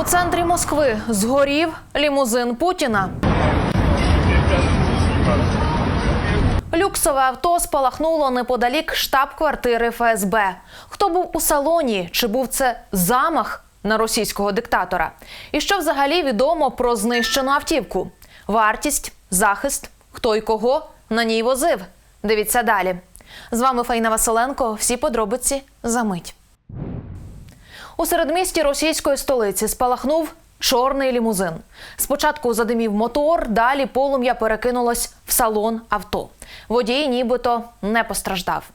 У центрі Москви згорів лімузин Путіна. Люксове авто спалахнуло неподалік штаб-квартири ФСБ. Хто був у салоні? Чи був це замах на російського диктатора? І що взагалі відомо про знищену автівку? Вартість, захист, хто і кого на ній возив? Дивіться далі. З вами Фаїна Василенко. Всі подробиці за мить. У середмісті російської столиці спалахнув чорний лімузин. Спочатку задимів мотор, далі полум'я перекинулось в салон авто. Водій нібито не постраждав.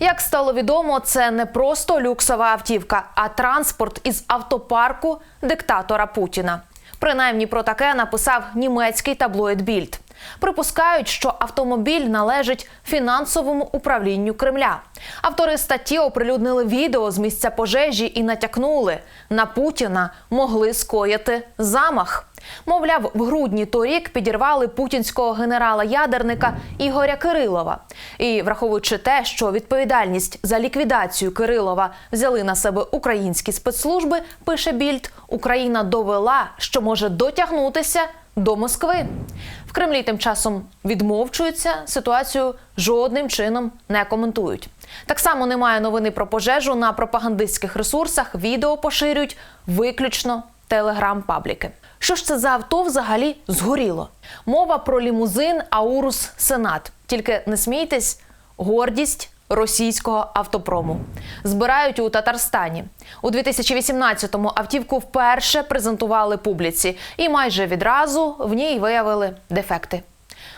Як стало відомо, це не просто люксова автівка, а транспорт із автопарку диктатора Путіна. Принаймні про таке написав німецький таблоїд Більд. Припускають, що автомобіль належить фінансовому управлінню Кремля. Автори статті оприлюднили відео з місця пожежі і натякнули на Путіна могли скоїти замах. Мовляв, в грудні торік підірвали путінського генерала-ядерника Ігоря Кирилова. І враховуючи те, що відповідальність за ліквідацію Кирилова взяли на себе українські спецслужби, пише Більд, Україна довела, що може дотягнутися до Москви. Кремлі тим часом відмовчуються, ситуацію жодним чином не коментують. Так само немає новини про пожежу на пропагандистських ресурсах. Відео поширюють виключно телеграм-пабліки. Що ж це за авто взагалі згоріло? Мова про лімузин Аурус Сенат. Тільки не смійтесь, гордість російського автопрому. Збирають у Татарстані. У 2018-му автівку вперше презентували публіці, і майже відразу в ній виявили дефекти.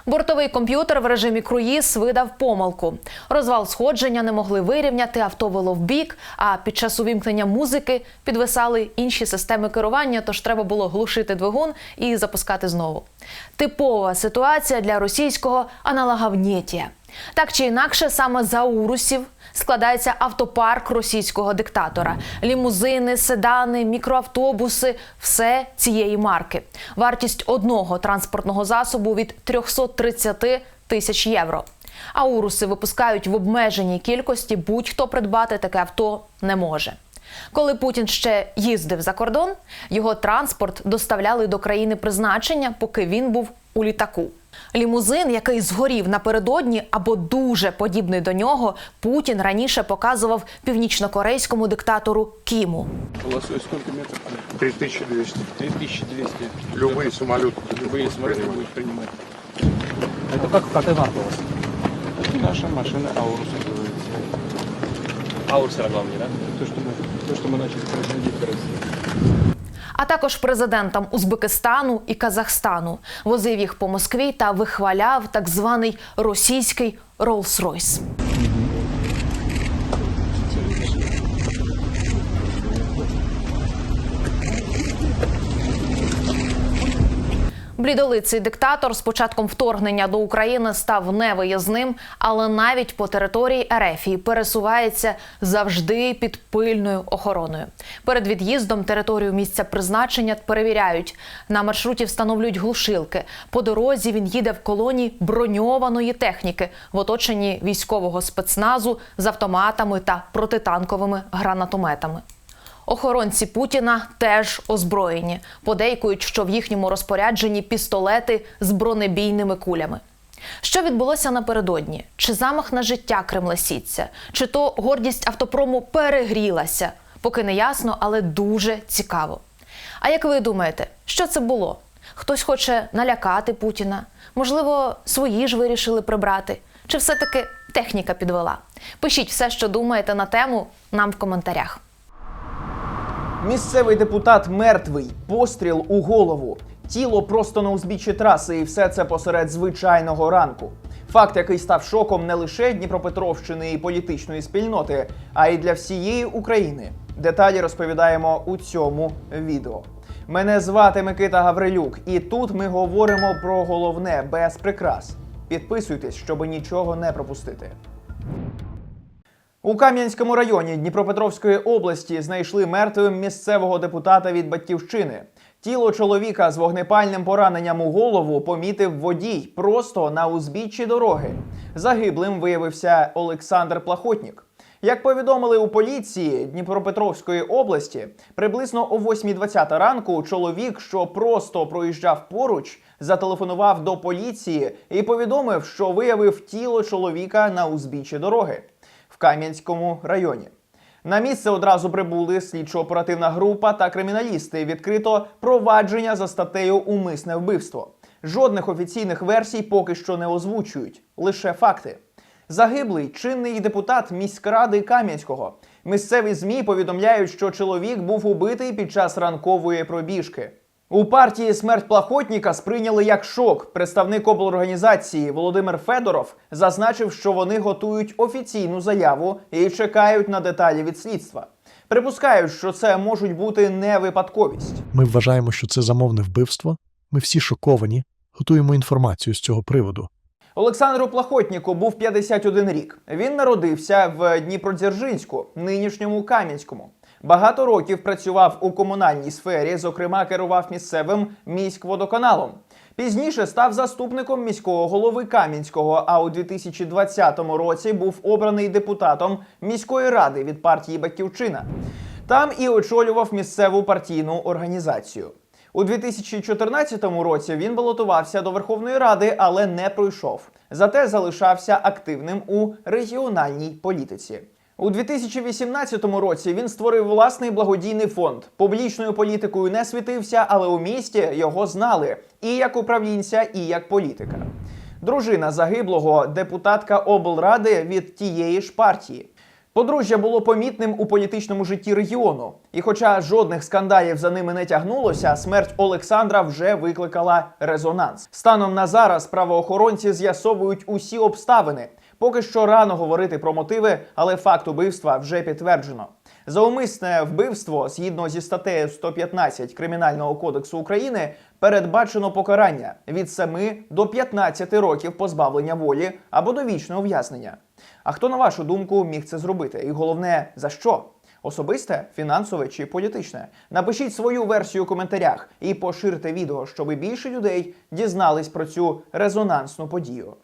Бортовий комп'ютер в режимі круїз видав помилку. Розвал сходження не могли вирівняти, авто вело в бік, а під час увімкнення музики підвисали інші системи керування, тож треба було глушити двигун і запускати знову. Типова ситуація для російського аналоговнєтія. Так чи інакше, саме за урусів складається автопарк російського диктатора: лімузини, седани, мікроавтобуси все цієї марки. Вартість одного транспортного засобу від 330 тисяч євро. А уруси випускають в обмеженій кількості. Будь-хто придбати таке авто не може. Коли Путін ще їздив за кордон, його транспорт доставляли до країни призначення, поки він був у літаку. Лімузин, який згорів напередодні або дуже подібний до нього, Путін раніше показував північнокорейському диктатору Кіму. Полосой сколько метров? 3200. 3200. Любые самолеты. Любые самолеты будут принимать. Это как, какая марка у вас? Это наша машина Аурус называется. Аурсера главный, да? То, что мы, то, что мы начали производить в России. а також президентам Узбекистану і Казахстану. Возив їх по Москві та вихваляв так званий російський Rolls-Royce. Блідолиций диктатор з початком вторгнення до України став невиїзним, але навіть по території Ерефії пересувається завжди під пильною охороною. Перед від'їздом територію місця призначення перевіряють. На маршруті встановлюють глушилки. По дорозі він їде в колоні броньованої техніки в оточенні військового спецназу з автоматами та протитанковими гранатометами. Охоронці Путіна теж озброєні. Подейкують, що в їхньому розпорядженні пістолети з бронебійними кулями. Що відбулося напередодні? Чи замах на життя кремлесіця? Чи то гордість автопрому перегрілася? Поки не ясно, але дуже цікаво. А як ви думаєте, що це було? Хтось хоче налякати Путіна? Можливо, свої ж вирішили прибрати? Чи все-таки техніка підвела? Пишіть все, що думаєте на тему нам в коментарях. Місцевий депутат мертвий, постріл у голову, тіло просто на узбіччі траси, і все це посеред звичайного ранку. Факт, який став шоком не лише Дніпропетровщини і політичної спільноти, а й для всієї України. Деталі розповідаємо у цьому відео. Мене звати Микита Гаврилюк, і тут ми говоримо про головне без прикрас. Підписуйтесь, щоб нічого не пропустити. У Кам'янському районі Дніпропетровської області знайшли мертвим місцевого депутата від батьківщини. Тіло чоловіка з вогнепальним пораненням у голову помітив водій просто на узбіччі дороги. Загиблим виявився Олександр Плахотнік. Як повідомили у поліції Дніпропетровської області, приблизно о 8.20 ранку чоловік, що просто проїжджав поруч, зателефонував до поліції і повідомив, що виявив тіло чоловіка на узбіччі дороги в Кам'янському районі. На місце одразу прибули слідчо-оперативна група та криміналісти. Відкрито провадження за статтею Умисне вбивство. Жодних офіційних версій поки що не озвучують, лише факти. Загиблий чинний депутат міськради Кам'янського. Місцеві змі повідомляють, що чоловік був убитий під час ранкової пробіжки. У партії смерть Плахотніка сприйняли як шок. Представник облорганізації Володимир Федоров зазначив, що вони готують офіційну заяву і чекають на деталі від слідства. Припускають, що це можуть бути не випадковість. Ми вважаємо, що це замовне вбивство. Ми всі шоковані, готуємо інформацію з цього приводу. Олександру Плахотніку був 51 рік. Він народився в Дніпродзержинську, нинішньому Кам'янському. Багато років працював у комунальній сфері, зокрема, керував місцевим міськводоканалом. Пізніше став заступником міського голови Кам'янського, а у 2020 році був обраний депутатом міської ради від партії Батьківщина. Там і очолював місцеву партійну організацію. У 2014 році він балотувався до Верховної Ради, але не пройшов. Зате залишався активним у регіональній політиці. У 2018 році він створив власний благодійний фонд. Публічною політикою не світився, але у місті його знали і як управлінця, і як політика. Дружина загиблого депутатка облради від тієї ж партії. Подружжя було помітним у політичному житті регіону. І хоча жодних скандалів за ними не тягнулося, смерть Олександра вже викликала резонанс. Станом на зараз правоохоронці з'ясовують усі обставини. Поки що рано говорити про мотиви, але факт убивства вже підтверджено. За умисне вбивство, згідно зі статтею 115 Кримінального кодексу України, передбачено покарання від 7 до 15 років позбавлення волі або довічне ув'язнення. А хто, на вашу думку, міг це зробити? І головне, за що? Особисте, фінансове чи політичне? Напишіть свою версію у коментарях і поширте відео, щоб більше людей дізнались про цю резонансну подію.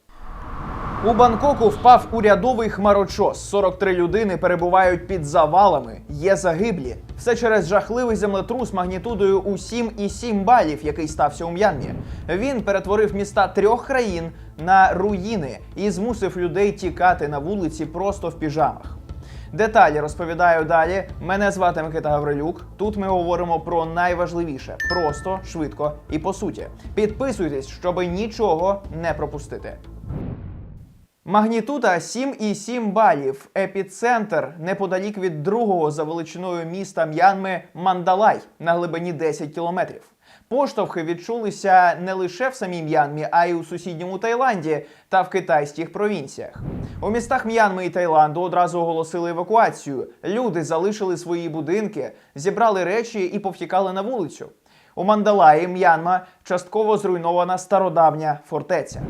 У Бангкоку впав урядовий хмарочос. 43 людини перебувають під завалами. Є загиблі. Все через жахливий землетрус магнітудою у 7,7 балів, який стався у М'янмі. Він перетворив міста трьох країн на руїни і змусив людей тікати на вулиці просто в піжамах. Деталі розповідаю далі. Мене звати Микита Гаврилюк. Тут ми говоримо про найважливіше просто, швидко і по суті. Підписуйтесь, щоб нічого не пропустити. Магнітуда 7,7 балів. Епіцентр неподалік від другого за величиною міста М'янми Мандалай на глибині 10 кілометрів. Поштовхи відчулися не лише в самій М'янмі, а й у сусідньому Таїланді та в китайських провінціях. У містах М'янми і Таїланду одразу оголосили евакуацію. Люди залишили свої будинки, зібрали речі і повтікали на вулицю. У Мандалаї М'янма частково зруйнована стародавня фортеця.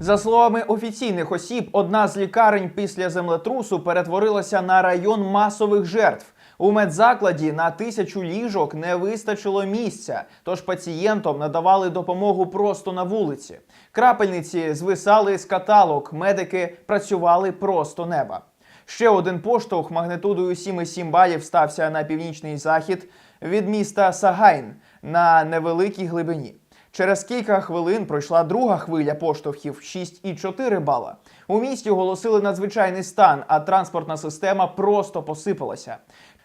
За словами офіційних осіб, одна з лікарень після землетрусу перетворилася на район масових жертв. У медзакладі на тисячу ліжок не вистачило місця, тож пацієнтам надавали допомогу просто на вулиці. Крапельниці звисали з каталог, медики працювали просто неба. Ще один поштовх магнитудою 7,7 балів стався на північний захід від міста Сагайн на невеликій глибині. Через кілька хвилин пройшла друга хвиля поштовхів 6,4 бала. У місті оголосили надзвичайний стан, а транспортна система просто посипалася.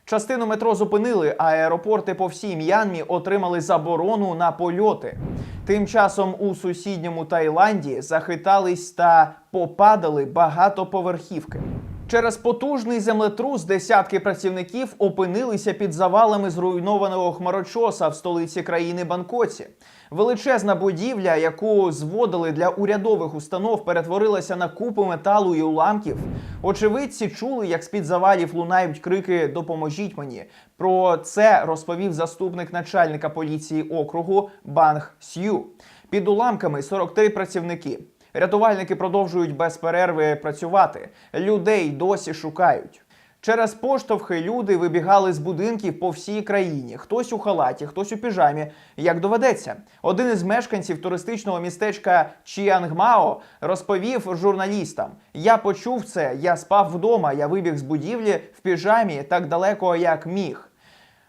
Частину метро зупинили, а аеропорти по всій М'янмі отримали заборону на польоти. Тим часом у сусідньому Таїланді захитались та попадали багатоповерхівки. Через потужний землетрус десятки працівників опинилися під завалами зруйнованого хмарочоса в столиці країни Бангкоці. Величезна будівля, яку зводили для урядових установ, перетворилася на купу металу і уламків. Очевидці чули, як з-під завалів лунають крики Допоможіть мені. Про це розповів заступник начальника поліції округу Банг Сью. Під уламками 43 працівники. Рятувальники продовжують без перерви працювати. Людей досі шукають. Через поштовхи люди вибігали з будинків по всій країні. Хтось у халаті, хтось у піжамі. Як доведеться, один із мешканців туристичного містечка Чіангмао розповів журналістам: Я почув це, я спав вдома, я вибіг з будівлі в піжамі так далеко, як міг.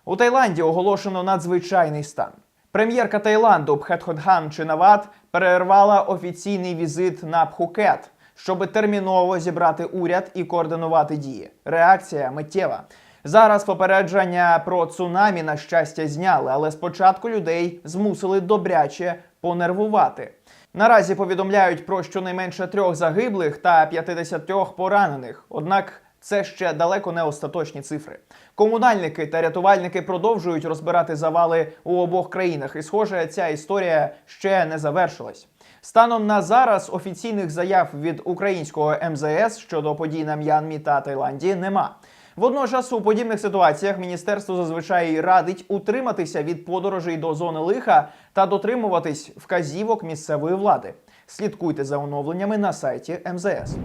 У Таїланді оголошено надзвичайний стан. Прем'єрка Таїланду Пхетходхан Чинават перервала офіційний візит на Пхукет, щоб терміново зібрати уряд і координувати дії. Реакція миттєва. Зараз попередження про цунамі на щастя зняли, але спочатку людей змусили добряче понервувати. Наразі повідомляють про щонайменше трьох загиблих та 50 поранених. Однак це ще далеко не остаточні цифри. Комунальники та рятувальники продовжують розбирати завали у обох країнах, і схоже, ця історія ще не завершилась. Станом на зараз офіційних заяв від українського МЗС щодо подій на М'янмі та Таїланді нема. Водночас у подібних ситуаціях міністерство зазвичай радить утриматися від подорожей до зони лиха та дотримуватись вказівок місцевої влади. Слідкуйте за оновленнями на сайті МЗС.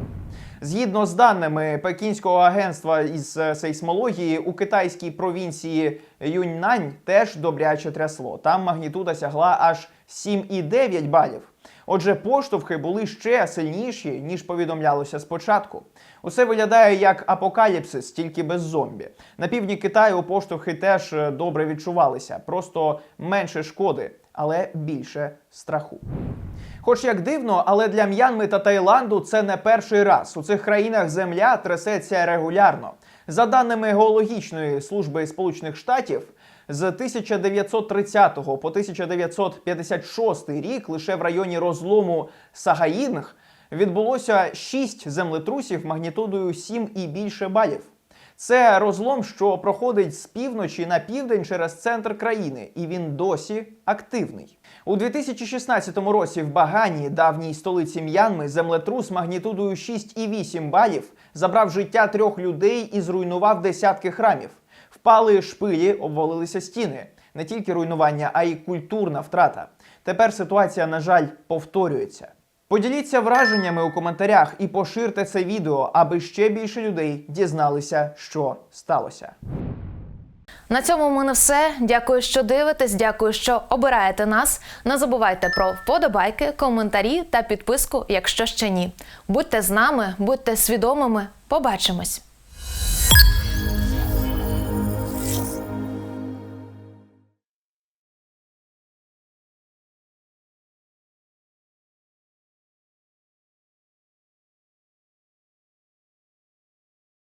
Згідно з даними Пекінського агентства із е, сейсмології, у китайській провінції Юньнань теж добряче трясло. Там магнітуда сягла аж 7,9 балів. Отже, поштовхи були ще сильніші, ніж повідомлялося спочатку. Усе виглядає як апокаліпсис, тільки без зомбі. На півдні Китаю поштовхи теж е, добре відчувалися, просто менше шкоди, але більше страху. Хоч як дивно, але для М'янми та Таїланду це не перший раз. У цих країнах земля трясеться регулярно. За даними геологічної служби Сполучених Штатів, з 1930 по 1956 рік лише в районі розлому Сагаїнг відбулося 6 землетрусів магнітудою 7 і більше балів. Це розлом, що проходить з півночі на південь через центр країни, і він досі активний. У 2016 році в Багані, давній столиці М'янми, землетрус магнітудою 6,8 балів забрав життя трьох людей і зруйнував десятки храмів. Впали шпилі, обвалилися стіни. Не тільки руйнування, а й культурна втрата. Тепер ситуація, на жаль, повторюється. Поділіться враженнями у коментарях і поширте це відео, аби ще більше людей дізналися, що сталося. На цьому в мене все. Дякую, що дивитесь. Дякую, що обираєте нас. Не забувайте про вподобайки, коментарі та підписку, якщо ще ні. Будьте з нами, будьте свідомими. Побачимось.